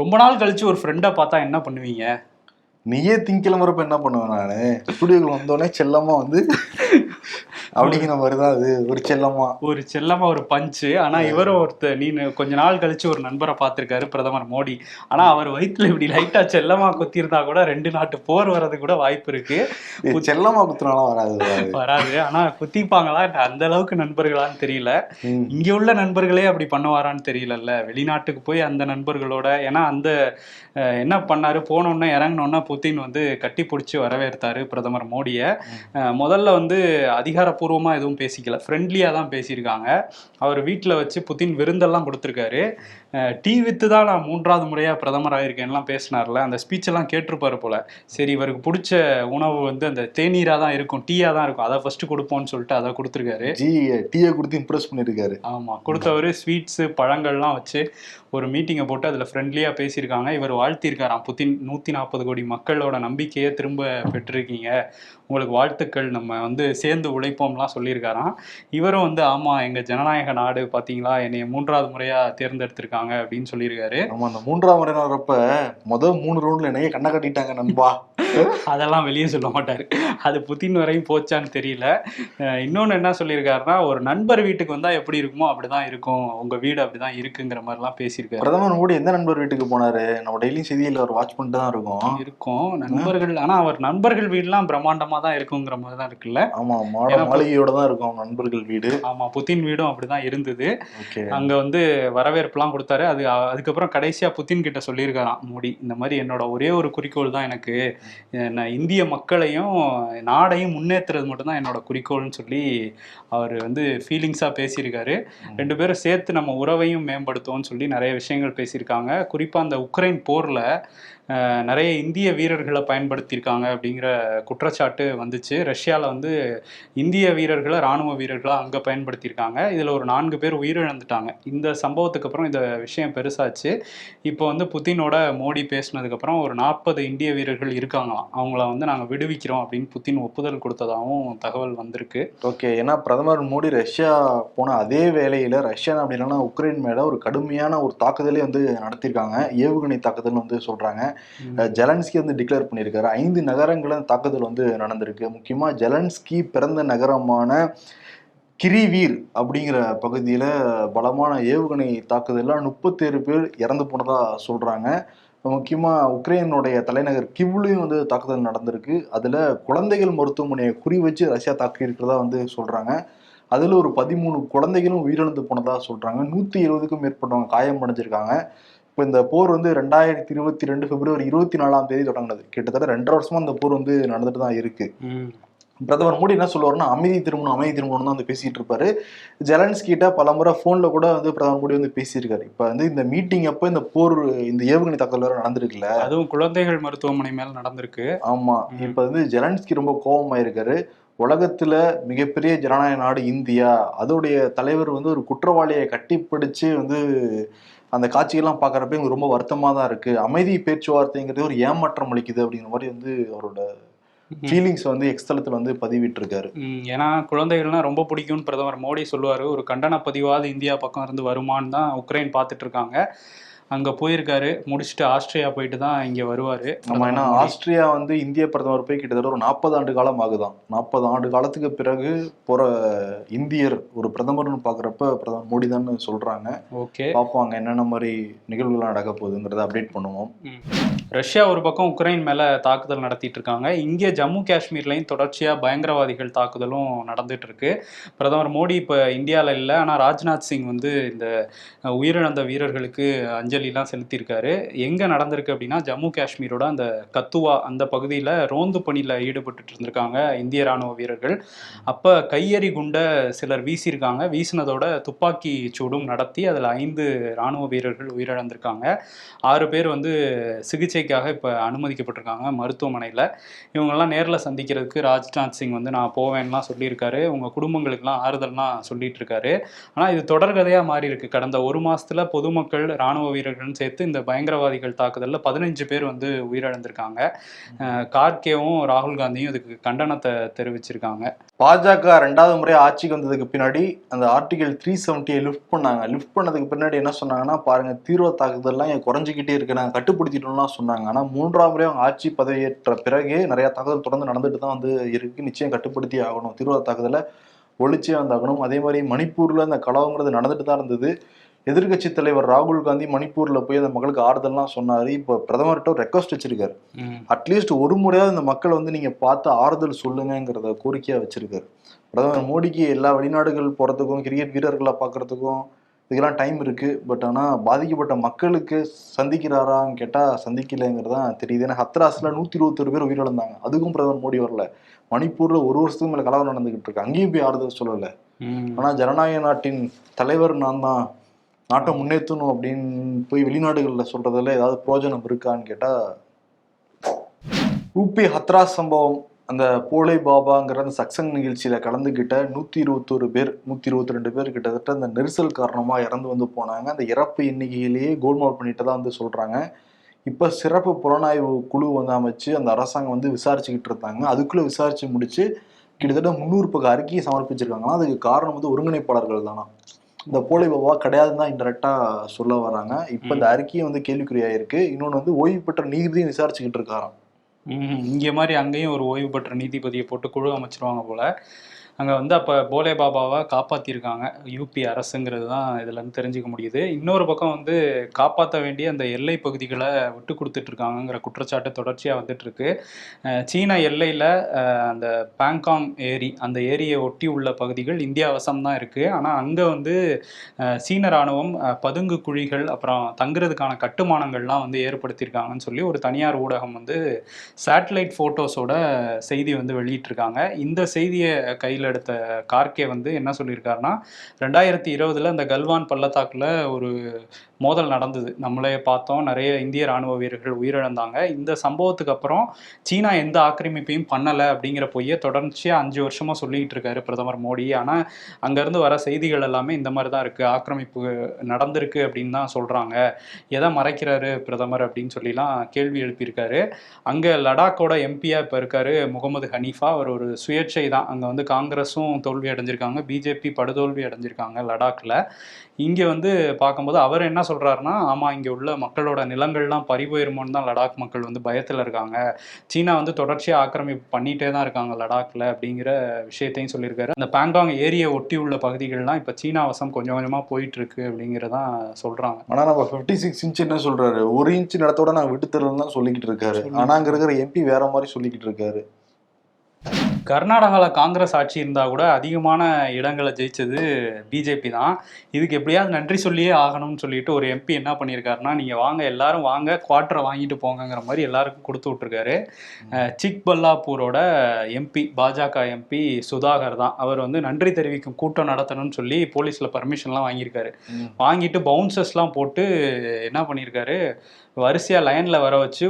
ரொம்ப நாள் கழிச்சு ஒரு ஃப்ரெண்டை பார்த்தா என்ன பண்ணுவீங்க? நீயே திங்கிழமரப்ப என்ன பண்ணுவேன் நான்? ஸ்டுடியோக்கு வந்தோடனே செல்லமா வந்து அப்படிங்கிற மாதிரி தான் அது. ஒரு செல்லமா. ஒரு செல்லமா ஒரு பஞ்சு ஆனா இவரும் ஒருத்தர் நீ கொஞ்ச நாள் கழிச்சு ஒரு நண்பரை பார்த்திருக்காரு பிரதமர் மோடி. ஆனா அவர் வயித்துல இப்படி லைட்டா செல்லமா குத்திருந்தா கூட ரெண்டு நாட்டு போர் வர்றது கூட வாய்ப்பு இருக்கு. செல்லமா குத்துனாலும் வராது வராது. ஆனா குத்திப்பாங்களா? அந்த அளவுக்கு நண்பர்களான்னு தெரியல. இங்க உள்ள நண்பர்களே அப்படி பண்ணுவாரான்னு தெரியலல்ல. வெளிநாட்டுக்கு போய் அந்த நண்பர்களோட ஏன்னா அந்த என்ன பண்ணாரு? போனோன்னே இறங்கினோன்னா புத்தின் வந்து கட்டி பிடிச்சி வரவேற்றாரு பிரதமர் மோடியை. முதல்ல வந்து அதிகாரப்பூர்வமா எதுவும் பேசிக்கல. ஃப்ரெண்ட்லியா தான் பேசியிருக்காங்க. அவர் வீட்டில் வச்சு புத்தின் விருந்தெல்லாம் கொடுத்துருக்காரு. டீ வித்து தான் நான் மூன்றாவது முறையா பிரதமர் ஆயிருக்கேன்லாம் பேசினார்ல. அந்த ஸ்பீச் எல்லாம் கேட்டிருப்பாரு போல. சரி இவருக்கு பிடிச்ச உணவு வந்து அந்த தேநீரா தான் இருக்கும் டீயா தான் இருக்கும். அதை ஃபர்ஸ்ட் கொடுப்போம்னு சொல்லிட்டு அதை கொடுத்துருக்காரு. ஜி டீயை கொடுத்து இம்ப்ரெஸ் பண்ணிருக்காரு ஆமா. கொடுத்தவர் ஸ்வீட்ஸு பழங்கள்லாம் வச்சு ஒரு மீட்டிங்கை போட்டு அதில் ஃப்ரெண்ட்லியாக பேசியிருக்காங்க. இவர் வாழ்த்தியிருக்காராம். புத்தின் நூற்றி நாற்பது கோடி மக்களோட நம்பிக்கையை திரும்ப பெற்றிருக்கீங்க. உங்களுக்கு வாழ்த்துக்கள். நம்ம வந்து சேர்ந்து உழைப்போம்லாம் சொல்லியிருக்காராம். இவரும் வந்து ஆமாம் எங்கள் ஜனநாயக நாடு பார்த்தீங்களா என்னை மூன்றாவது முறையாக தேர்ந்தெடுத்திருக்காங்க அப்படின்னு சொல்லியிருக்காரு. நம்ம அந்த மூன்றாவது முறை வரப்ப முதல் மூணு ரவுண்ட்ல என்னைய கண்ணை கட்டிட்டாங்க நண்பா. அதெல்லாம் வெளியே சொல்ல மாட்டார். அது புத்தின் வரையும் போச்சான்னு தெரியல. அஹ் இன்னொன்னு என்ன சொல்லியிருக்காருன்னா ஒரு நண்பர் வீட்டுக்கு வந்தால் எப்படி இருக்குமோ அப்படிதான் இருக்கும். உங்கள் வீடு அப்படிதான் இருக்குங்கிற மாதிரிலாம் பேசியிருக்காரு. பிரதமர் மோடி எந்த நண்பர் வீட்டுக்கு போனாரு? நம்ம டெய்லியும் செய்தியில் அவர் வாட்ச் பண்ணிட்டு தான் இருக்கோம். இருக்கும். நண்பர்கள் ஆனா அவர் நண்பர்கள் வீடுலாம் பிரம்மாண்டமா தான் இருக்குங்கிற மாதிரி தான் இருக்குல்ல. ஆமா மாட ஏன்னா- மாளிகையோட தான் இருக்கும் நண்பர்கள் வீடு. ஆமா புத்தின் வீடும் அப்படிதான் இருந்தது. அங்க வந்து வரவேற்புலாம் கொடுத்தாரு. அது அதுக்கப்புறம் கடைசியா புத்தின் கிட்ட சொல்லியிருக்காராம் மோடி இந்த மாதிரி என்னோட ஒரே ஒரு குறிக்கோள் தான் எனக்கு. நான் இந்திய மக்களையும் நாடையும் முன்னேற்றுறது மட்டும்தான் என்னோட குறிக்கோள்னு சொல்லி அவர் வந்து ஃபீலிங்ஸாக பேசியிருக்காரு. ரெண்டு பேரும் சேர்த்து நம்ம உறவையும் மேம்படுத்துவோம்னு சொல்லி நிறைய விஷயங்கள் பேசியிருக்காங்க. குறிப்பாக அந்த உக்ரைன் போரில் நிறைய இந்திய வீரர்களை பயன்படுத்தியிருக்காங்க அப்படிங்கிற குற்றச்சாட்டு வந்துச்சு. ரஷ்யாவில் வந்து இந்திய வீரர்களை ராணுவ வீரர்களாக அங்கே பயன்படுத்தியிருக்காங்க. இதில் ஒரு நான்கு பேர் உயிரிழந்துட்டாங்க. இந்த சம்பவத்துக்கு அப்புறம் இந்த விஷயம் பெருசாச்சு. இப்போ வந்து புத்தினோட மோடி பேசினதுக்கப்புறம் ஒரு நாற்பது இந்திய வீரர்கள் இருக்காங்களாம். அவங்கள வந்து நாங்கள் விடுவிக்கிறோம் அப்படின்னு புத்தின் ஒப்புதல் கொடுத்ததாகவும் தகவல் வந்திருக்கு. ஓகே. ஏன்னா பிரதமர் மோடி ரஷ்யா போன அதே வேளையில் ரஷ்யா அப்படி இல்லைன்னா உக்ரைன் மேலே ஒரு கடுமையான ஒரு தாக்குதலே வந்து நடத்தியிருக்காங்க. ஏவுகணை தாக்குதல் வந்து சொல்கிறாங்க ஜெலன்ஸ்கி வந்து டிக்ளேர் பண்ணியிருக்காரு. ஐந்து நகரங்களும் தாக்குதல் வந்து நடந்திருக்கு. முக்கியமாக ஜெலன்ஸ்கி பிறந்த நகரமான கிரிவீர் அப்படிங்கிற பகுதியில் பலமான ஏவுகணை தாக்குதலில் முப்பத்தேழு பேர் இறந்து போனதாக சொல்கிறாங்க முக்கியமாக உக்ரைனுடைய தலைநகர் கிவ்லையும் வந்து தாக்குதல் நடந்திருக்கு. அதில் குழந்தைகள் மருத்துவமனையை குறி வச்சு ரஷ்யா தாக்கி இருக்கிறதா வந்து சொல்கிறாங்க அதில் ஒரு பதிமூணு குழந்தைகளும் உயிரிழந்து போனதாக சொல்கிறாங்க நூற்றி இருபதுக்கும் மேற்பட்டவங்க காயம் அடைஞ்சிருக்காங்க இப்போ இந்த போர் வந்து ரெண்டாயிரத்தி இருபத்தி ரெண்டு பிப்ரவரி இருபத்தி நாலாம் தேதி தொடங்கினது. கிட்டத்தட்ட ரெண்டரை வருஷமா இந்த போர் வந்து நடந்துட்டு தான் இருக்கு. பிரதமர் மோடி என்ன சொல்லுவாருன்னா அமைதி திரும்பணும் அமைதி திரும்பணும் தான் வந்து பேசிட்டு இருப்பாரு. ஜெலன்ஸ்கிட்ட பல முறை போன்ல கூட வந்து பிரதமர் மோடி வந்து பேசியிருக்காரு. இப்ப வந்து இந்த மீட்டிங் அப்ப இந்த போர் இந்த ஏவுகணை தாக்குதல் வேற நடந்திருக்குல்ல? அதுவும் குழந்தைகள் மருத்துவமனை மேல நடந்திருக்கு. ஆமா. இப்ப வந்து ஜெலன்ஸ்கி ரொம்ப கோபமாயிருக்காரு. உலகத்துல மிகப்பெரிய ஜனநாயக நாடு இந்தியா. அதோடைய தலைவர் வந்து ஒரு குற்றவாளியை கட்டிப்பிடிச்சு வந்து அந்த காட்சிகள்லாம் பார்க்கறப்ப எனக்கு ரொம்ப வருத்தமா தான் இருக்கு. அமைதி பேச்சுவார்த்தைங்கிறது ஒரு ஏமாற்றம் அளிக்குது அப்படிங்கிற மாதிரி வந்து அவரோட ஃபீலிங்ஸ் வந்து எக்ஸ்தலத்துல வந்து பதிவிட்டு இருக்காரு ம், ஏன்னா குழந்தைகள்லாம் ரொம்ப பிடிக்கும்னு பிரதமர் மோடி சொல்லுவாரு. ஒரு கண்டன பதிவாவது இந்தியா பக்கம் இருந்து வருமான்னு தான் உக்ரைன் பார்த்துட்டு இருக்காங்க. அங்க போயிருக்காரு. முடிச்சுட்டு ஆஸ்திரியா போயிட்டு தான் இங்க வருவாரு. நம்ம ஏன்னா. ஆஸ்திரியா வந்து இந்திய பிரதமர் போய் கிட்டத்தட்ட ஒரு நாற்பது ஆண்டு காலம் ஆகுதான். நாற்பது ஆண்டு காலத்துக்கு பிறகு போற இந்தியர் ஒரு பிரதமர்னு பாக்குறப்ப பிரதமர் மோடி தான் சொல்றாங்க. ஓகே. பார்ப்போம் என்னென்ன மாதிரி நிகழ்வுகள்லாம் நடக்க போகுதுங்கிறத அப்டேட் பண்ணுவோம். ரஷ்யா ஒரு பக்கம் உக்ரைன் மேல தாக்குதல் நடத்திட்டு இருக்காங்க. இங்கே ஜம்மு காஷ்மீர்லயும் தொடர்ச்சியா பயங்கரவாதிகள் தாக்குதலும் நடந்துட்டு இருக்கு. பிரதமர் மோடி இப்ப இந்தியால இல்லை ஆனா ராஜ்நாத் சிங் வந்து இந்த உயிரிழந்த வீரர்களுக்கு அஞ்சலிலாம் செலுத்தியிருக்காரு. எங்க நடந்திருக்கு அப்படின்னா ஜம்மு காஷ்மீரோட அந்த கத்துவா அந்த பகுதியில் ரோந்து பணியில் ஈடுபட்டு இருந்திருக்காங்க இந்திய ராணுவ வீரர்கள். அப்போ கையெறி குண்டை சிலர் வீசியிருக்காங்க. வீசினதோட துப்பாக்கி சூடும் நடத்தி அதில் ஐந்து ராணுவ வீரர்கள் உயிரிழந்திருக்காங்க. ஆறு பேர் வந்து சிகிச்சைக்காக இப்போ அனுமதிக்கப்பட்டிருக்காங்க மருத்துவமனையில். இவங்கெல்லாம் நேரில் சந்திக்கிறதுக்கு ராஜ்நாத் சிங் வந்து நான் போவேன்லாம் சொல்லியிருக்காரு. உங்கள் குடும்பங்களுக்கெல்லாம் ஆறுதல்லாம் சொல்லிட்டு இருக்காரு. ஆனால் இது தொடர்கதையாக மாறி இருக்கு கடந்த ஒரு மாதத்தில் பொதுமக்கள் ராணுவ வீரர்கள் வீரர்களும் சேர்த்து இந்த பயங்கரவாதிகள் தாக்குதலில் பதினஞ்சு பேர் வந்து உயிரிழந்திருக்காங்க. கார்கேவும் ராகுல் காந்தியும் இதுக்கு கண்டனத்தை தெரிவிச்சிருக்காங்க. பாஜக ரெண்டாவது முறை ஆட்சிக்கு வந்ததுக்கு பின்னாடி அந்த ஆர்டிகல் த்ரீ செவன்ட்டியை லிஃப்ட் பண்ணாங்க. லிஃப்ட் பண்ணதுக்கு பின்னாடி என்ன சொன்னாங்கன்னா பாருங்க தீவிர தாக்குதல்லாம் குறைஞ்சிக்கிட்டே இருக்கு. நாங்கள் கட்டுப்படுத்திட்டோம்லாம் சொன்னாங்க. ஆனால் மூன்றாம் முறை அவங்க ஆட்சி பதவியேற்ற பிறகு நிறைய தாக்குதல் தொடர்ந்து நடந்துட்டு தான் வந்து இருக்கு. நிச்சயம் கட்டுப்படுத்தி ஆகணும். தீவிர தாக்குதலை ஒழிச்சே வந்தாகணும். அதே மாதிரி மணிப்பூரில் அந்த கலவங்கிறது நடந்துட்டு தான் இருந்தது. எதிர்க்கட்சி தலைவர் ராகுல் காந்தி மணிப்பூர்ல போய் அந்த மக்களுக்கு ஆறுதல்லாம் சொன்னாரு. இப்போ பிரதமர்கிட்ட ரெக்வஸ்ட் வச்சிருக்காரு. அட்லீஸ்ட் ஒரு முறையாவது இந்த மக்கள் வந்து நீங்க பார்த்து ஆறுதல் சொல்லுங்கங்கிறத கோரிக்கையா வச்சிருக்காரு. பிரதமர் மோடிக்கு எல்லா வெளிநாடுகள் போறதுக்கும் கிரிக்கெட் வீரர்களை பார்க்கறதுக்கும் இதுக்கெல்லாம் டைம் இருக்கு. பட் ஆனா பாதிக்கப்பட்ட மக்களுக்கு சந்திக்கிறாரான்னு கேட்டா சந்திக்கலைங்கிறது தான் தெரியுது. ஏன்னா ஹத்ராஸ்ல நூத்தி இருபத்தொரு பேர் உயிரிழந்தாங்க. அதுக்கும் பிரதமர் மோடி வரல. மணிப்பூர்ல ஒரு வருஷத்துக்கு மேல கலவரம் நடந்துகிட்டு இருக்கு. அங்கேயும் போய் ஆறுதல் சொல்லல. ஆனா ஜனநாயக நாட்டின் தலைவர் நான் தான். நாட்டை முன்னேற்றணும் அப்படின்னு போய் வெளிநாடுகளில் சொல்கிறதுல ஏதாவது பிரயோஜனம் இருக்கான்னு கேட்டால் ரூபி ஹத்ரா சம்பவம் அந்த போலே பாபாங்கிற அந்த சக்சங் நிகழ்ச்சியில் கலந்துக்கிட்ட நூற்றி இருபத்தோரு பேர் நூற்றி இருபத்தி ரெண்டு பேர் கிட்டத்தட்ட அந்த நெரிசல் காரணமாக இறந்து வந்து போனாங்க. அந்த இறப்பு எண்ணிக்கையிலேயே கோல்மால் பண்ணிட்டு தான் வந்து சொல்கிறாங்க இப்போ சிறப்பு புலனாய்வு குழு வந்து அமைச்சு அந்த அரசாங்கம் வந்து விசாரிச்சுக்கிட்டு இருந்தாங்க அதுக்குள்ளே விசாரித்து முடித்து கிட்டத்தட்ட முன்னூறு பக்க அறிக்கையை சமர்ப்பிச்சிருக்காங்கன்னா அதுக்கு காரணம் வந்து ஒருங்கிணைப்பாளர்கள் தானா இந்த போலி பாபா கிடையாதுன்னு தான் இன்டெரக்டா சொல்ல வராங்க இப்ப இந்த அறிக்கையும் வந்து கேள்விக்குறியாயிருக்கு. இன்னொன்னு வந்து ஓய்வு பெற்ற நீதிபதியும் விசாரிச்சுக்கிட்டு இருக்காராம். இங்க மாதிரி அங்கேயும் ஒரு ஓய்வு பெற்ற நீதிபதியை போட்டு குழு அமைச்சிருவாங்க போல. அங்கே வந்து அப்போ போலே பாபாவை காப்பாற்றியிருக்காங்க யூபி அரசுங்கிறது தான் இதுல தெரிஞ்சுக்க முடியுது. இன்னொரு பக்கம் வந்து காப்பாற்ற வேண்டிய அந்த எல்லை பகுதிகளை விட்டு கொடுத்துட்ருக்காங்கங்கிற குற்றச்சாட்டு தொடர்ச்சியாக வந்துட்டுருக்கு சீனா எல்லையில் சீன அந்த பேங்காங் ஏரி அந்த ஏரியை ஒட்டி உள்ள பகுதிகள் இந்தியா வசம் தான் ஆனால் அங்கே வந்து சீன ராணுவம் பதுங்கு குழிகள் அப்புறம் தங்குறதுக்கான கட்டுமானங்கள்லாம் வந்து ஏற்படுத்தியிருக்காங்கன்னு சொல்லி ஒரு தனியார் ஊடகம் வந்து சேட்டலைட் ஃபோட்டோஸோட செய்தி வந்து வெளியிட்டிருக்காங்க இந்த செய்தியை கையில் எடுத்த கார்கே வந்து என்ன சொல்லியிருக்காருன்னா ரெண்டாயிரத்தி இருபதுல அந்த கல்வான் பள்ளத்தாக்குல ஒரு மோதல் நடந்தது. நம்மளே பார்த்தோம் நிறைய இந்திய ராணுவ வீரர்கள் உயிரிழந்தாங்க. இந்த சம்பவத்துக்கு அப்புறம் சீனா எந்த ஆக்கிரமிப்பையும் பண்ணலை அப்படிங்கிற பொய்யை தொடர்ச்சியாக அஞ்சு வருஷமாக சொல்லிக்கிட்டு இருக்காரு பிரதமர் மோடி. ஆனால் அங்கேருந்து வர செய்திகள் எல்லாமே இந்த மாதிரி தான் இருக்குது ஆக்கிரமிப்பு நடந்திருக்கு அப்படின்னு தான் சொல்கிறாங்க எதை மறைக்கிறாரு பிரதமர் அப்படின்னு சொல்லிலாம் கேள்வி எழுப்பியிருக்காரு. அங்கே லடாக்கோட எம்பியா இப்போ இருக்காரு முகமது ஹனீஃபா. அவர் ஒரு சுயேட்சை தான். அங்கே வந்து காங்கிரஸும் தோல்வி அடைஞ்சிருக்காங்க. பிஜேபி படுதோல்வி அடைஞ்சிருக்காங்க லடாக்கில் இங்கே வந்து பார்க்கும்போது அவர் என்ன சொல்றாருன்னா ஆமாம் இங்கே உள்ள மக்களோட நிலங்கள்லாம் பறிபோயிருமோன்னு தான் லடாக் மக்கள் வந்து பயத்தில் இருக்காங்க. சீனா வந்து தொடர்ச்சியாக ஆக்கிரமிப்பு பண்ணிட்டே தான் இருக்காங்க லடாக்ல அப்படிங்கிற விஷயத்தையும் சொல்லியிருக்காரு. அந்த பேங்காங் ஏரியை ஒட்டி உள்ள பகுதிகள்லாம் இப்போ சீனா வசம் கொஞ்சம் கொஞ்சமாக போயிட்டு இருக்கு அப்படிங்கிறதான் சொல்றாங்க. ஆனா நம்ம 56 சிக்ஸ் இன்ச் என்ன சொல்றாரு? ஒரு இன்ச் நிலத்தோட நான் விட்டு தரேன்னு தான் சொல்லிக்கிட்டு இருக்காரு. சொல்லி- ஆனா அங்க இருக்கிற எம்பி வேற மாதிரி சொல்லிக்கிட்டு இருக்காரு. கர்நாடகாவில் காங்கிரஸ் ஆட்சி இருந்தால் கூட அதிகமான இடங்களை ஜெயிச்சது பிஜேபி தான். இதுக்கு எப்படியாவது நன்றி சொல்லியே ஆகணும்னு சொல்லிட்டு ஒரு எம்பி என்ன பண்ணியிருக்காருன்னா நீங்கள் வாங்க எல்லாரும் வாங்க குவார்ட்டரை வாங்கிட்டு போங்கங்கிற மாதிரி எல்லாருக்கும் கொடுத்து விட்ருக்காரு சிக்பல்லாப்பூரோட எம்பி பாஜக எம்பி சுதாகர் தான். அவர் வந்து நன்றி தெரிவிக்கும் கூட்டம் நடத்தணும்னு சொல்லி போலீஸில் பர்மிஷன்லாம் வாங்கியிருக்காரு. வாங்கிட்டு பவுன்சர்ஸ்லாம் போட்டு என்ன பண்ணியிருக்காரு வரிசையாக லைனில் வர வச்சு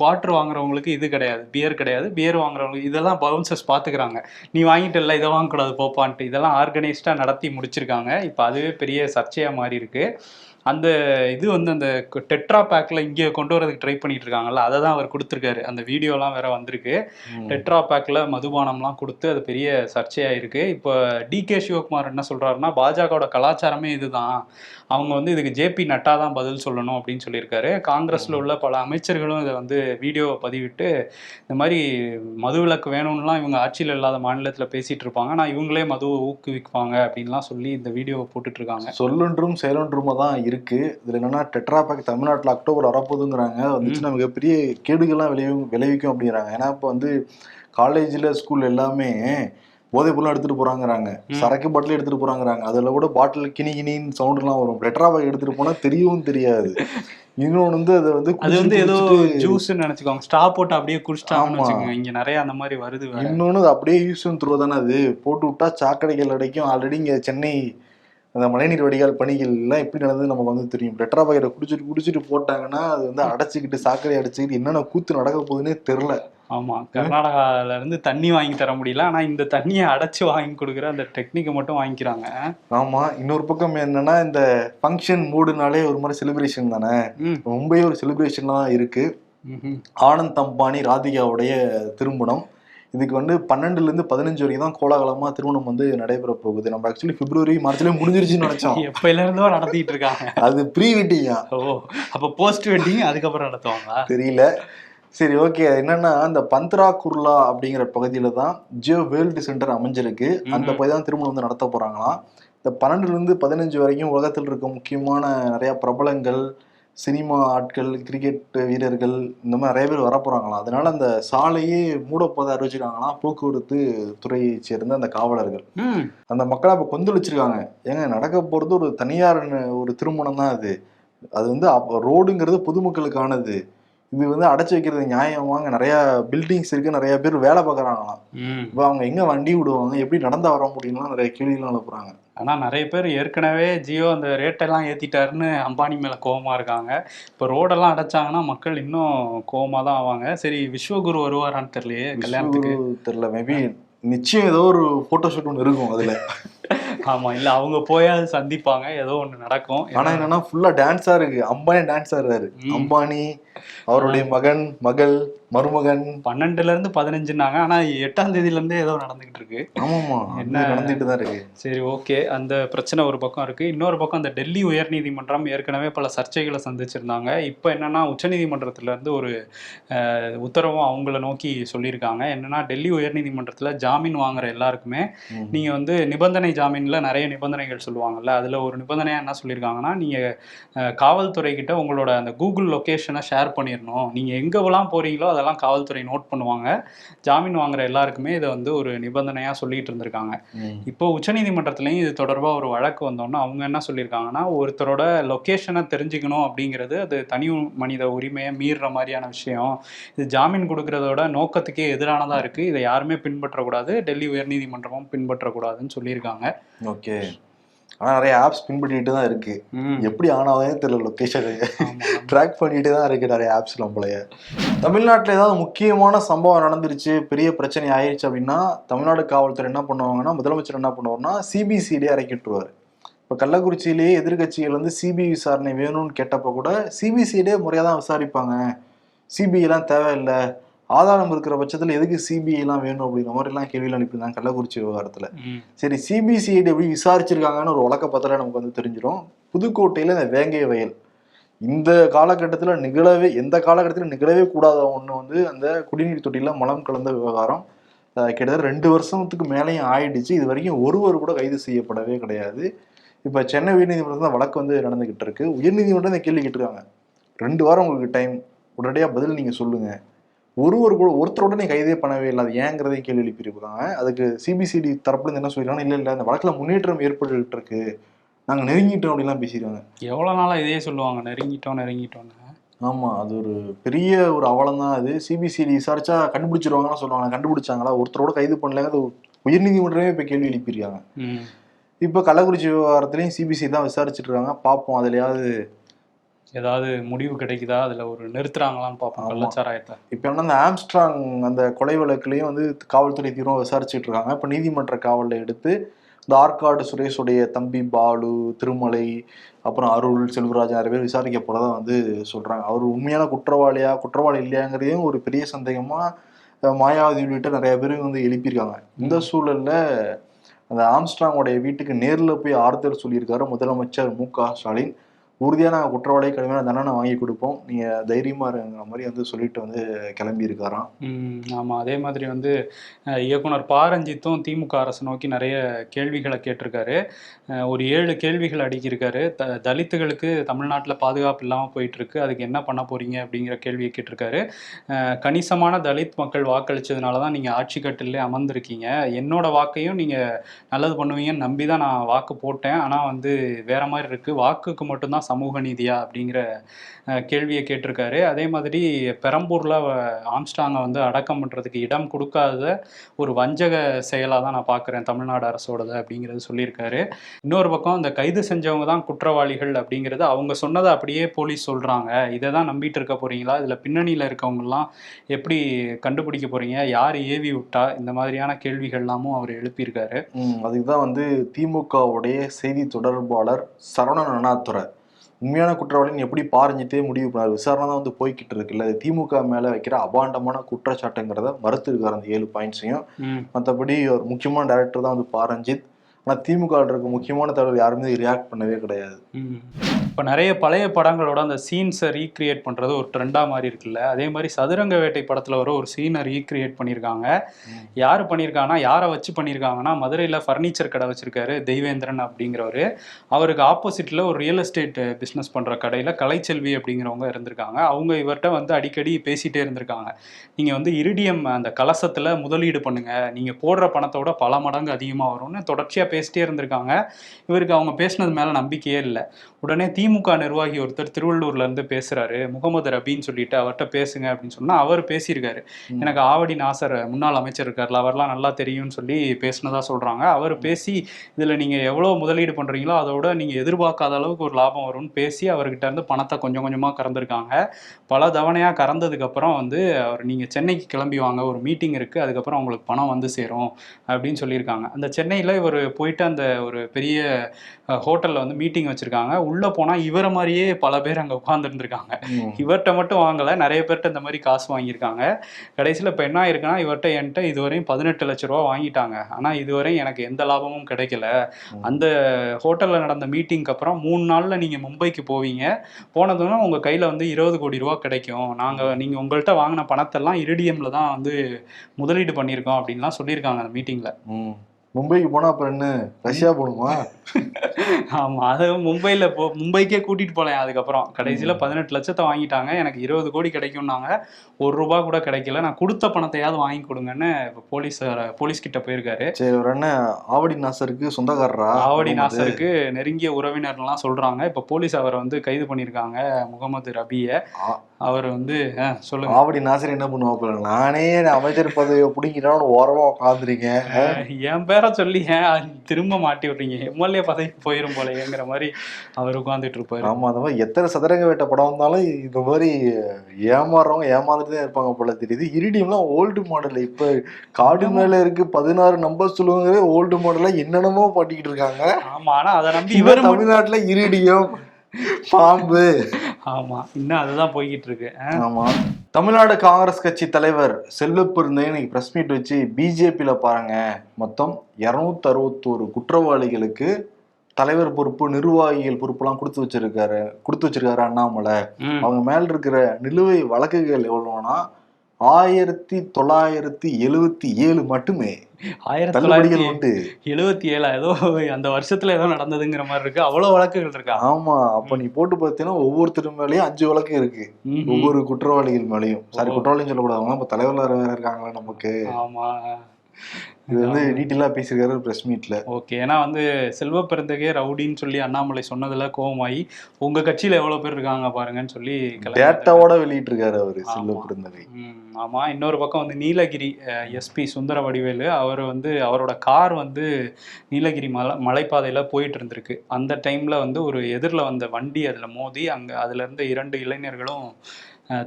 குவார்ட்ரு வாங்குறவங்களுக்கு இது கிடையாது பியர் கிடையாது பியர் வாங்குறவங்களுக்கு இதெல்லாம் பவுன்சர்ஸ் பார்த்துக்கிறாங்க நீ வாங்கிட்டு இல்லை இதை வாங்கக்கூடாது போப்பான்ட்டு. இதெல்லாம் ஆர்கனைஸ்டாக நடத்தி முடிச்சிருக்காங்க. இப்போ அதுவே பெரிய சர்ச்சையாக மாறி இருக்குது அந்த இது வந்து அந்த டெட்ரா பேக்கில் இங்கே கொண்டு வரதுக்கு ட்ரை பண்ணிட்டு இருக்காங்கல்ல அதை தான் அவர் கொடுத்துருக்காரு. அந்த வீடியோலாம் வேற வந்திருக்கு. டெட்ரா பேக்கில் மதுபானம்லாம் கொடுத்து அது பெரிய சர்ச்சையாக இருக்கு இப்போ டிகே சிவகுமார் என்ன சொல்றாருன்னா பாஜகவோட கலாச்சாரமே இதுதான். அவங்க வந்து இதுக்கு ஜேபி நட்டா தான் பதில் சொல்லணும் அப்படின்னு சொல்லியிருக்காரு. காங்கிரஸ்ல உள்ள பல அமைச்சர்களும் இதை வந்து வீடியோவை பதிவிட்டு இந்த மாதிரி மது விலக்கு வேணும்னுலாம் இவங்க ஆட்சியில் இல்லாத மாநிலத்தில் பேசிட்டு இருப்பாங்க ஆனால் இவங்களே மதுவை ஊக்குவிப்பாங்க அப்படின்லாம் சொல்லி இந்த வீடியோவை போட்டுட்டு இருக்காங்க சொல்லொன்றும் செயலொன்றுமா தான் இருக்கு. இதுல என்னன்னா டெட்ரா பேக் தமிழ்நாட்டுல அக்டோபர் வரப்போகுதுங்கிறாங்க. வந்துச்சுன்னா மிகப்பெரிய கேடுகள்லாம் விளையும் விளைவிக்கும் அப்படிங்கிறாங்க. ஏன்னா இப்போ வந்து காலேஜ்ல ஸ்கூல் எல்லாமே போதைப் பொருள் எடுத்துட்டு போறாங்கறாங்க. ம். சரக்கு பாட்டில் எடுத்துட்டு போறாங்கறாங்க. அதுல கூட பாட்டில் கிணி கிணின்னு சவுண்ட் எல்லாம் வரும். டெட்ரா பேக் எடுத்துட்டு போனா தெரியவும் தெரியாது. இன்னொன்னு வந்து அதை வந்து அது வந்து ஏதோ ஜூஸ்ன்னு நினைச்சுக்கோங்க. ஸ்டா போட்டு அப்படியே. வச்சுக்கோங்க. இங்க நிறைய அந்த மாதிரி வருது அது அப்படியே யூஸ் த்ரோ தானே அது? போட்டு விட்டா சாக்கடைகள் அடைக்கும். ஆல்ரெடி இங்க சென்னை அந்த மழைநீர் வடிகால் பணிகள் எல்லாம் எப்படி நடந்தது நமக்கு வந்து தெரியும். டெட்ரா பாக்கெட்டை குடிச்சிட்டு குடிச்சிட்டு போட்டாங்கன்னா அது வந்து அடைச்சிக்கிட்டு சாக்கடை அடைச்சிக்கிட்டு என்னென்ன கூத்து நடக்க போகுதுன்னே தெரில. ஆமா கர்நாடகால இருந்து தண்ணி வாங்கி தர முடியல. ஆனா இந்த தண்ணியை அடைச்சு வாங்கி கொடுக்குற அந்த டெக்னிக்கை மட்டும் வாங்கிக்கிறாங்க. ஆமா இன்னொரு பக்கம் என்னன்னா இந்த ஃபங்க்ஷன் மூடுனாலே ஒரு மாதிரி செலிப்ரேஷன் தானே? மும்பை ஒரு செலிப்ரேஷன் தான் இருக்கு. ஆனந்த் அம்பானி ராதிகாவுடைய திருமணம். இதுக்கு வந்து பன்னெண்டுல இருந்து பதினஞ்சு வரைக்கும் தான் கோலாகலமா திருமணம் வந்து நடைபெற போகுது. நம்ம ஆக்சுவலி பிப்ரவரி மார்ச்லயே முடிஞ்சிருச்சுன்னு நினைச்சோம். எப்பயில இருந்தோ நடத்திட்டு இருக்காங்க. அது ப்ரீ வெட்டிங்கா ஓ அப்ப போஸ்ட் வெட்டிங் அதுக்கப்புறம் நடத்துவாங்களா? தெரியல. சரி ஓகே என்னன்னா அந்த பந்த்ரா குர்லா அப்படிங்கிற பகுதியில தான் ஜியோ வேர்ல்டு சென்டர் அமைஞ்சிருக்கு. அந்த. பகுதி தான் திருமணம் வந்து நடத்த போறாங்களாம். இந்த பன்னெண்டுல இருந்து பதினஞ்சு வரைக்கும் உலகத்தில் இருக்க முக்கியமான நிறைய பிரபலங்கள் சினிமா ஆட்கள் கிரிக்கெட் வீரர்கள் இந்த மாதிரி நிறைய பேர் வர போறாங்களாம் அதனால அந்த சாலையே மூடப்போதை அறிவிச்சிருக்காங்களாம் போக்குவரத்து துறையை சேர்ந்த அந்த காவலர்கள். அந்த மக்களை அப்ப கொந்தளிச்சிருக்காங்க. ஏங்க நடக்க போறது ஒரு தனியார் ஒரு திருமணம் தான் அது. அது வந்து அப்ப ரோடுங்கிறது பொதுமக்களுக்கானது. இது வந்து அடைச்சு வைக்கிறது நியாயமாங்க நிறைய பில்டிங்ஸ் இருக்கு. நிறைய பேர் வேலை பார்க்கறாங்களாம். இப்போ அவங்க எங்க வண்டி விடுவாங்க? எப்படி நடந்தா வர முடியும்லாம் நிறைய கேள்விலாம் எழுப்புறாங்க ஆனா நிறைய பேர் ஏற்கனவே ஜியோ அந்த ரேட்டெல்லாம் ஏத்திட்டாருன்னு அம்பானி மேல கோவமா இருக்காங்க. இப்போ ரோடெல்லாம் அடைச்சாங்கன்னா மக்கள் இன்னும் கோவமா தான் ஆவாங்க. சரி விஸ்வகுரு வருவாரான்னு தெரியலையே கல்யாணத்துக்கு? தெரியல. மேபி நிச்சயம் ஏதோ ஒரு போட்டோ ஷூட் ஒன்று இருக்கும் அதுல. ஆமா இல்ல அவங்க போயாவது சந்திப்பாங்க. ஏதோ ஒண்ணு நடக்கும். ஆனா என்னன்னா ஃபுல்லா டான்ஸா இருக்கு. அம்பானி டான்ஸ் ஆடுறாரு. அம்பானி அவருடைய மகன் மகள் மருமகன். பன்னெண்டுல இருந்து பதினஞ்சுனாங்க. ஆனா எட்டாம் தேதியில இருந்தே ஏதோ நடந்துகிட்டு இருக்கு ஆமாமா என்ன? நடந்துட்டு தான் இருக்கு சரி ஓகே. அந்த பிரச்சனை ஒரு பக்கம் இருக்கு. இன்னொரு பக்கம் அந்த டெல்லி உயர்நீதிமன்றம் ஏற்கனவே பல சர்ச்சைகளை சந்திச்சிருந்தாங்க. இப்போ என்னன்னா உச்சநீதிமன்றத்துல இருந்து ஒரு உத்தரவும் அவங்கள நோக்கி சொல்லியிருக்காங்க. என்னன்னா டெல்லி உயர்நீதிமன்றத்துல ஜாமீன் வாங்குற எல்லாருக்குமே. நீங்க வந்து நிபந்தனை ஜாமீன்ல நிறைய நிபந்தனைகள் சொல்லுவாங்கல்ல. அதுல ஒரு நிபந்தனையா என்ன சொல்லியிருக்காங்கன்னா நீங்க காவல்துறை கிட்ட உங்களோட அந்த கூகுள் லொகேஷனை ஷேர் பண்ணிடணும் நீங்க எங்கெல்லாம் போறீங்களோ அதெல்லாம் காவல்துறை நோட் பண்ணுவாங்க. ஜாமீன் வாங்குற எல்லாருக்குமே இதை வந்து ஒரு நிபந்தனையா சொல்லிட்டு இருந்திருக்காங்க. இப்போ உச்சநீதிமன்றத்துலையும் இது தொடர்பாக ஒரு வழக்கு வந்தோன்னா அவங்க என்ன சொல்லியிருக்காங்கன்னா ஒருத்தரோட லொக்கேஷனை தெரிஞ்சுக்கணும் அப்படிங்கிறது அது தனி மனித உரிமையை மீறுற மாதிரியான விஷயம். இது ஜாமீன் கொடுக்கறதோட நோக்கத்துக்கே எதிரானதாக இருக்குது இதை யாருமே பின்பற்றக்கூடாது. டெல்லி உயர்நீதிமன்றமும் பின்பற்றக்கூடாதுன்னு சொல்லியிருக்காங்க. ஓகே. ஆனா நிறைய ஆப்ஸ் பின்பற்றிட்டு தான் இருக்கு. எப்படி ஆனாவே தெரியல லொகேஷன் ஆமா. ட்ராக் பண்ணிட்டு தான் இருக்கு நிறைய ஆப்ஸ் நம்மளைய தமிழ்நாட்டில் ஏதாவது முக்கியமான சம்பவம் நடந்துருச்சு பெரிய பிரச்சனை ஆயிடுச்சு அப்படின்னா தமிழ்நாடு காவல்துறை என்ன பண்ணுவாங்கன்னா முதலமைச்சர் என்ன பண்ணுவார்னா சிபிசிஐடி இறக்கிட்டுருவார் இப்போ கள்ளக்குறிச்சியிலேயே எதிர்க்கட்சிகள் வந்து சிபிஐ விசாரணை வேணும்னு கேட்டப்போ கூட சிபிசிஐடியே முறையாக தான் விசாரிப்பாங்க. சிபிஐலாம் தேவையில்லை. ஆதாரம் இருக்கிற பட்சத்தில் எதுக்கு சிபிஐலாம் வேணும் அப்படிங்கிற மாதிரிலாம் கேள்வியில் அனுப்பியிருந்தாங்க கள்ளக்குறிச்சி விவகாரத்தில். சரி சிபிசிஐடி எப்படி விசாரிச்சிருக்காங்கன்னு ஒரு வழக்க பார்த்தாலே நமக்கு வந்து தெரிஞ்சிடும் புதுக்கோட்டையில் இந்த வேங்கை வயல். இந்த காலகட்டத்தில் நிகழவே எந்த காலகட்டத்திலும் நிகழவே கூடாத ஒன்று வந்து அந்த குடிநீர் தொட்டியில் மலம் கலந்த விவகாரம் கிட்டத்தட்ட ரெண்டு வருஷத்துக்கு மேலேயும் ஆயிடுச்சு. இது வரைக்கும் ஒருவர் கூட கைது செய்யப்படவே கிடையாது. இப்போ சென்னை உயர்நீதிமன்றத்தில் தான் வழக்கு வந்து நடந்துகிட்டு இருக்கு. உயர்நீதிமன்றம் இந்த கேள்வி கேட்டிருக்காங்க. ரெண்டு வாரம் உங்களுக்கு டைம் உடனடியாக பதில் நீங்கள் சொல்லுங்க. ஒருவர் கூட ஒருத்தரோட நீ கைதே பண்ணவே இல்லை அது ஏங்கிறதையும் கேள்வி எழுப்பியிருக்காங்க அதுக்கு சிபிசிடி தரப்புல இருந்து என்ன சொல்லிருக்காங்க? இல்லை இல்லை இந்த வழக்கில் முன்னேற்றம் ஏற்பட்டுட்டு இருக்கு நாங்கள் நெருங்கிட்டோம் அப்படிலாம் பேசியிருக்காங்க. எவ்வளோ நாளாக இதே சொல்லுவாங்க நெருங்கிட்டோம் நெருங்கிட்டோன்னு ஆமா அது ஒரு பெரிய ஒரு அவலம் தான் அது சிபிசிடி விசாரிச்சா கண்டுபிடிச்சிருவாங்கன்னு சொல்லுவாங்க. கண்டுபிடிச்சாங்களா? ஒருத்தரோட கைது பண்ணலங்க அது உயர்நீதிமன்றமே இப்போ கேள்வி எழுப்பியிருக்காங்க. இப்போ கள்ளக்குறிச்சி விவகாரத்துலையும் சிபிசி தான் விசாரிச்சுட்டு இருக்காங்க. பார்ப்போம் அதுலயாவது ஏதாவது முடிவு கிடைக்குதா? அதில் ஒரு நிறுத்துறாங்களான்னு பார்ப்போம். கள்ளச்சாராயத்தை. இப்போ என்ன அந்த ஆம்ஸ்ட்ராங் அந்த கொலை வழக்குலையும் வந்து காவல்துறை தீவிரம் விசாரிச்சுட்டு இருக்காங்க. இப்போ நீதிமன்ற காவலில் எடுத்து இந்த ஆற்காடு சுரேஷுடைய தம்பி பாலு திருமலை அப்புறம் அருள் செல்வராஜ் நிறைய பேர் விசாரிக்க போறதா வந்து சொல்றாங்க. அவர் உண்மையான குற்றவாளியா குற்றவாளி இல்லையாங்கிறதையும் ஒரு பெரிய சந்தேகமா அஹ், மாயாவதி உள்ளிட்ட நிறைய பேர் வந்து எழுப்பியிருக்காங்க. இந்த சூழல்ல அந்த ஆம்ஸ்ட்ராங்கோடைய வீட்டுக்கு நேர்ல போய் ஆறுதல் சொல்லியிருக்காரு முதலமைச்சர் மு க ஸ்டாலின். உறுதியாக நாங்கள் குற்றவாளியை கடுமையான தண்டனை வாங்கி கொடுப்போம். நீங்கள் தைரியமாக இருங்கிற மாதிரி வந்து சொல்லிட்டு வந்து கிளம்பி இருக்காராம் ஆமாம் அதே மாதிரி வந்து இயக்குனர் பாரஞ்சித்தும் திமுக அரசு நோக்கி நிறைய கேள்விகளை கேட்டிருக்காரு. ஒரு ஏழு கேள்விகள் அடிக்கிருக்காரு த தலித்துகளுக்கு தமிழ்நாட்டில் பாதுகாப்பு இல்லாமல் போயிட்டுருக்கு. அதுக்கு என்ன பண்ண போகிறீங்க அப்படிங்கிற கேள்வியை கேட்டிருக்காரு. கணிசமான தலித் மக்கள் வாக்களித்ததுனால தான் நீங்கள் ஆட்சி கட்டிலே அமர்ந்திருக்கீங்க. என்னோட வாக்கையும் நீங்கள் நல்லது பண்ணுவீங்கன்னு நம்பி தான் நான் வாக்கு போட்டேன். ஆனால் வந்து வேற மாதிரி இருக்குது வாக்குக்கு மட்டும்தான் சமூக நீதியா அப்படிங்கிற கேள்வியை கேட்டிருக்காரு. அதே மாதிரி பெரம்பூரில் ஆம்ஸ்டாங்கை வந்து அடக்கம் பண்ணுறதுக்கு இடம் கொடுக்காத ஒரு வஞ்சக செயலாக தான் நான் பார்க்குறேன் தமிழ்நாடு அரசோடது அப்படிங்கிறது சொல்லியிருக்காரு. இன்னொரு பக்கம் இந்த கைது செஞ்சவங்க தான் குற்றவாளிகள் அப்படிங்கிறது அவங்க சொன்னதை அப்படியே போலீஸ் சொல்றாங்க. இதை தான் நம்பிட்டு இருக்க போறீங்களா? இதுல பின்னணியில இருக்கவங்கலாம் எப்படி கண்டுபிடிக்க போறீங்க? யார் ஏவி விட்டா? இந்த மாதிரியான கேள்விகள்லாமும் அவர் எழுப்பியிருக்காரு. அதுக்கு தான் வந்து திமுகவுடைய செய்தி தொடர்பாளர் சரவணன் அண்ணாதுரை. உண்மையான குற்றவாளின்னு எப்படி பாரிஞ்சிட்டே முடிவு பண்ணார்? விசாரணை தான் வந்து போய்கிட்டு இருக்குல்ல திமுக மேல வைக்கிற அபாண்டமான குற்றச்சாட்டுங்கிறத மறுத்திருக்காரு அந்த ஏழு பாயிண்ட்ஸையும் மற்றபடி ஒரு முக்கியமான டைரக்டர் தான் வந்து பாரஞ்சித். ஆனால் திமுக இருக்க முக்கியமான தலைவர் யாருமே ரியாக்ட் பண்ணவே கிடையாது. இப்போ நிறைய பழைய படங்களோட அந்த சீன்ஸை ரீக்ரியேட் பண்ணுறது ஒரு ட்ரெண்டாக மாதிரி இருக்குல்ல. அதே மாதிரி சதுரங்க வேட்டை படத்தில் வர ஒரு சீனை ரீக்ரியேட் பண்ணியிருக்காங்க யார் பண்ணியிருக்காங்கன்னா யாரை வச்சு பண்ணியிருக்காங்கன்னா மதுரையில் ஃபர்னிச்சர் கடை வச்சுருக்காரு தெய்வேந்திரன் அப்படிங்கிறவர். அவருக்கு ஆப்போசிட்டில் ஒரு ரியல் எஸ்டேட் பிஸ்னஸ் பண்ணுற கடையில் கலைச்செல்வி அப்படிங்கிறவங்க இருந்திருக்காங்க. அவங்க இவர்கிட்ட வந்து அடிக்கடி பேசிகிட்டே இருந்திருக்காங்க. நீங்கள் வந்து இரிடியம் அந்த கலசத்தில் முதலீடு பண்ணுங்கள் நீங்கள் போடுற பணத்தோட பல மடங்கு அதிகமாக வரும்னு தொடர்ச்சியாக பேசிட்டே இருந்திருக்காங்க. இவருக்கு அவங்க பேசினது மேலே நம்பிக்கையே இல்லை. உடனே திமுக நிர்வாகி ஒருத்தர் திருவள்ளூர்ல இருந்து பேசுறாரு. முகமது ரபின்னு சொல்லிட்டு அவர்கிட்ட பேசுங்க அப்படின்னு சொன்னா அவர் பேசியிருக்காரு. எனக்கு ஆவடி நாசர் முன்னாள் அமைச்சர் இருக்கார்ல அவர்லாம் நல்லா தெரியும்னு சொல்லி பேசினதா சொல்றாங்க. அவர் பேசி இதுல நீங்க எவ்வளவு முதலீடு பண்றீங்களோ அதோட நீங்க எதிர்பார்க்காத அளவுக்கு ஒரு லாபம் வரும்னு பேசி அவர்கிட்ட இருந்து பணத்தை கொஞ்சம் கொஞ்சமா கறந்துருக்காங்க. பல தவணையா கறந்ததுக்கு அப்புறம் வந்து அவர் நீங்க சென்னைக்கு கிளம்பி வாங்க ஒரு மீட்டிங் இருக்கு. அதுக்கப்புறம் உங்களுக்கு பணம் வந்து சேரும் அப்படின்னு சொல்லியிருக்காங்க. அந்த சென்னையில இவர் போயிட்டு அந்த ஒரு பெரிய ஹோட்டல்ல வந்து மீட்டிங் வச்சிருக்காங்க உள்ள போனா இவரை மாதிரியே பல பேர் அங்க உட்கார்ந்துருந்துருக்காங்க. இவர்கிட்ட மட்டும் வாங்கல. நிறைய பேர்கிட்ட இந்த மாதிரி காசு வாங்கியிருக்காங்க. கடைசியில் இப்போ என்ன ஆயிருக்குன்னா இவர்கிட்ட என்கிட்ட இதுவரையும் பதினெட்டு லட்ச ரூபா வாங்கிட்டாங்க. ஆனால் இதுவரையும் எனக்கு எந்த லாபமும் கிடைக்கல. அந்த ஹோட்டலில் நடந்த மீட்டிங்க்கு அப்புறம் மூணு நாளில் நீங்கள் மும்பைக்கு போவீங்க. போனதுன்னா உங்கள் கையில் வந்து இருபது கோடி ரூபா கிடைக்கும். நாங்கள் நீங்கள் உங்கள்கிட்ட வாங்கின பணத்தெல்லாம் இரிடியமில் தான் வந்து முதலீடு பண்ணியிருக்கோம் அப்படின்லாம் சொல்லியிருக்காங்க அந்த மீட்டிங்கில். மும்பைக்கு போனா அப்புறம் என்ன? ரஷ்யா போகணுமா ஆமாம் அது மும்பையில் போ மும்பைக்கே கூட்டிகிட்டு போகலாம் அதுக்கப்புறம். கடைசியில் பதினெட்டு லட்சத்தை வாங்கிட்டாங்க. எனக்கு இருபது கோடி கிடைக்கும்னாங்க. ஒரு ரூபா கூட கிடைக்கல. நான் கொடுத்த பணத்தையாவது வாங்கி கொடுங்கன்னு போலீஸ் போலீஸ் கிட்ட போயிருக்காரு. சரி ஒரு என்ன ஆவடி நாசருக்கு சொந்தக்காரரா? ஆவடி? நாசருக்கு நெருங்கிய உறவினர்லாம் சொல்றாங்க. இப்போ போலீஸ் அவரை வந்து கைது பண்ணியிருக்காங்க முகமது ரபியை. அவர் வந்து சொல்லுங்க. ஆவடி நாசர் என்ன பண்ணுவாப்புல நானே அமைச்சர் பதவியை பிடிக்கிறான்னு ஓரமா உட்காந்துருக்கேன் என் பேரை சொல்லி திரும்ப மாட்டி விடுறீங்க? எம்எல்ஏ பதவிக்கு போயிரும் போலயேங்கிற மாதிரி அவர் உட்காந்துட்டு இருப்பாரு ஆமா அந்த மாதிரி எத்தனை சதுரங்க வேட்டை படம் வந்தாலும் இந்த மாதிரி ஏமாறுறவங்க ஏமாந்துட்டு தான் இருப்பாங்க போல தெரியுது. இரிடியம்லாம் ஓல்டு மாடல் இப்ப காடு மேல இருக்கு பதினாறு நம்பர் சொல்லுவாங்க ஓல்டு மாடலா என்னென்னமோ பண்ணிக்கிட்டு இருக்காங்க. ஆமா ஆனா அதை நம்பி இவர் தமிழ்நாட்டுல இரிடியம் பாம்பு. ஆமா இன்னும் அதுதான் போய்கிட்டு இருக்கு ஆமா. தமிழ்நாடு காங்கிரஸ் கட்சி தலைவர் செல்வ பெருந்தை இன்னைக்கு பிரஸ் மீட் வச்சு பிஜேபியில பாருங்க. மொத்தம் இருநூத்தி அறுபத்தோரு குற்றவாளிகளுக்கு தலைவர் பொறுப்பு நிர்வாகிகள் பொறுப்புலாம் கொடுத்து வச்சிருக்காரு கொடுத்து வச்சிருக்காரு அண்ணாமலை. அவங்க மேல இருக்கிற நிலுவை வழக்குகள் எவ்வளவுனா ஆயிரத்தி தொள்ளாயிரத்தி எழுவத்தி ஏழு மட்டுமே. ஆயிரத்தி தொள்ளாயிரத்தி உண்டு எழுவத்தி ஏழா ஏதோ அந்த வருஷத்துல ஏதோ நடந்ததுங்கிற மாதிரி இருக்கு. அவ்வளவு வழக்குகள் இருக்கா? ஆமா. அப்ப நீ போட்டு பார்த்தீங்கன்னா ஒவ்வொருத்தர் மேலயும் அஞ்சு வழக்கு இருக்கு. ஒவ்வொரு குற்றவாளிகள் மேலயும். சாரி. குற்றவாளின்னு சொல்லக்கூடாது இப்ப தலைவர் வேற இருக்காங்களா நமக்கு. ஆமா. இது வந்து டீட்டெயிலா பேசியிருக்காரு பிரஸ் மீட்ல. ஓகே. ஏன்னா வந்து செல்வ பெருந்தகே ரவுடின்னு சொல்லி அண்ணாமலை சொன்னதுல கோவமாயி உங்க கட்சியில எவ்வளவு பேர் இருக்காங்க பாருங்கன்னு சொல்லி டேட்டாவோட வெளியிட்டு இருக்காரு அவரு செல்வ ஆமா. ஆமாம் இன்னொரு பக்கம் வந்து நீலகிரி எஸ்பி சுந்தர வடிவேலு அவர் வந்து அவரோட கார் வந்து நீலகிரி மலை மலைப்பாதையில் போயிட்டு இருந்திருக்கு. அந்த டைமில் வந்து ஒரு எதிரில் வந்த வண்டி அதில் மோதி அங்கே அதில் இருந்த இரண்டு இளைஞர்களும்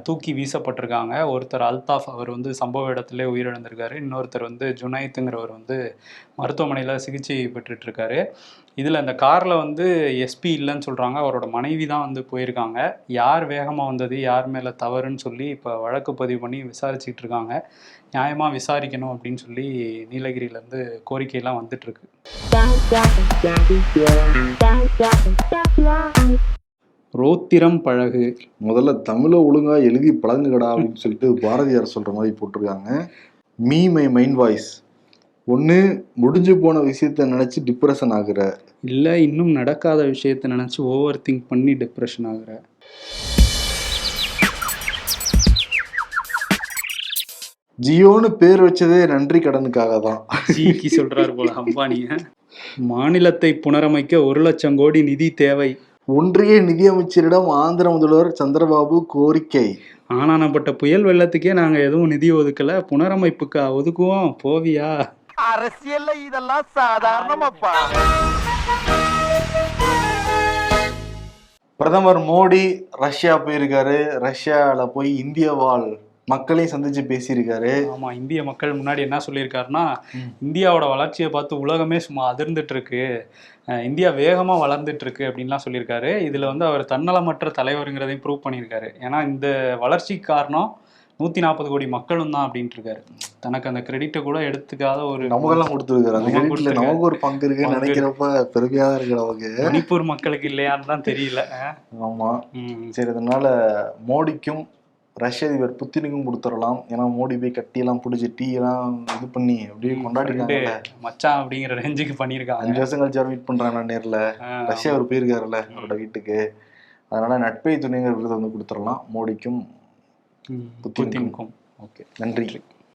தூக்கி வீசப்பட்டிருக்காங்க. ஒருத்தர் அல்தாஃப் அவர் வந்து சம்பவ இடத்துல உயிரிழந்திருக்காரு. இன்னொருத்தர் வந்து ஜுனைத்துங்கிறவர் வந்து மருத்துவமனையில் சிகிச்சை பெற்றுட்ருக்காரு இதில் அந்த காரில் வந்து எஸ்பி இல்லைன்னு சொல்கிறாங்க. அவரோட மனைவி தான் வந்து போயிருக்காங்க. யார் வேகமாக வந்தது யார் மேலே தவறுன்னு சொல்லி இப்போ வழக்கு பதிவு பண்ணி விசாரிச்சுக்கிட்டு இருக்காங்க. நியாயமாக விசாரிக்கணும் அப்படின்னு சொல்லி நீலகிரியிலேருந்து கோரிக்கையெல்லாம் வந்துட்டு இருக்கு ரோத்திரம் பழகு. முதல்ல தமிழை ஒழுங்கா எழுதி பழங்குகடா அப்படின்னு சொல்லிட்டு பாரதியார் சொல்ற மாதிரி போட்டிருக்காங்க. Me my mind voice. ஒண்ணு முடிஞ்சு போன விஷயத்த நினைச்சு டிப்ரெஷன் ஆகுற. இல்லை இன்னும் நடக்காத விஷயத்தை நினச்சி ஓவர் திங்க் பண்ணி டிப்ரெஷன் ஆகுற. ஜியோன்னு பேர் வச்சதே நன்றி கடனுக்காக தான். ஜிகி சொல்றாரு போல அம்பானி. மாநிலத்தை புனரமைக்க ஒரு லட்சம் கோடி நிதி தேவை. ஒன்றிய நிதியமைச்சரிடம் ஆந்திர முதல்வர் சந்திரபாபு கோரிக்கை. ஆனானப்பட்ட புயல் வெள்ளத்துக்கே நாங்க எதுவும் நிதி ஒதுக்கல புனரமைப்புக்கு ஒதுக்குவோம் போவியா? அரசியல்ல இதெல்லாம் சாதாரணமாப்பா. பிரதமர் மோடி ரஷ்யா போயிருக்காரு. ரஷ்யால போய் இந்திய வாழ் மக்களையும் சந்திச்சு பேசியிருக்காரு. ஆமா இந்திய மக்கள் முன்னாடி என்ன சொல்லியிருக்காருன்னா. இந்தியாவோட வளர்ச்சியை பார்த்து உலகமே சும்மா அதிர்ந்துட்டு இருக்கு இந்தியா வேகமா வளர்ந்துட்டு இருக்கு அப்படின்லாம் சொல்லியிருக்காரு. இதுல வந்து அவர் தன்னலமற்ற தலைவருங்கிறதையும் ப்ரூவ் பண்ணியிருக்காரு. ஏன்னா இந்த வளர்ச்சிக்கு காரணம் நூத்தி நாற்பது கோடி மக்களும் தான் அப்படின்ட்டு இருக்காரு தனக்கு அந்த கிரெடிட்டை கூட எடுத்துக்காத ஒரு நமக்கெல்லாம் கொடுத்துருக்காரு. அந்த நமக்கு கிரெடிட்ல கொடுத்திருக்காரு. நமக்கு ஒரு பங்கு இருக்குன்னு நினைக்கிறப்ப பெருமையா தான் இருக்கு நமக்கு. மணிப்பூர் மக்களுக்கு இல்லையான்னு தான் தெரியல. ஆமா. சரி அதனால மோடிக்கும் ரஷ்ய அதிபர் புத்தினுக்கும் கொடுத்துடலாம். ஏன்னா மோடி போய் கட்டியெல்லாம் பிடிச்சி டீ எல்லாம் இது பண்ணி அப்படியே friend, மச்சான் அப்படிங்கிற ரேஞ்சுக்கு பண்ணியிருக்காங்க. அஞ்சு வருஷம் கழிச்சு மீட் பண்றாங்க நேர்ல? ரஷ்யா அவர் போயிருக்காருல்ல அவரோட வீட்டுக்கு. அதனால நட்பை துணைங்கிற விருது வந்து கொடுத்துடலாம். மோடிக்கும் புத்தினுக்கும் ஓகே. நன்றி.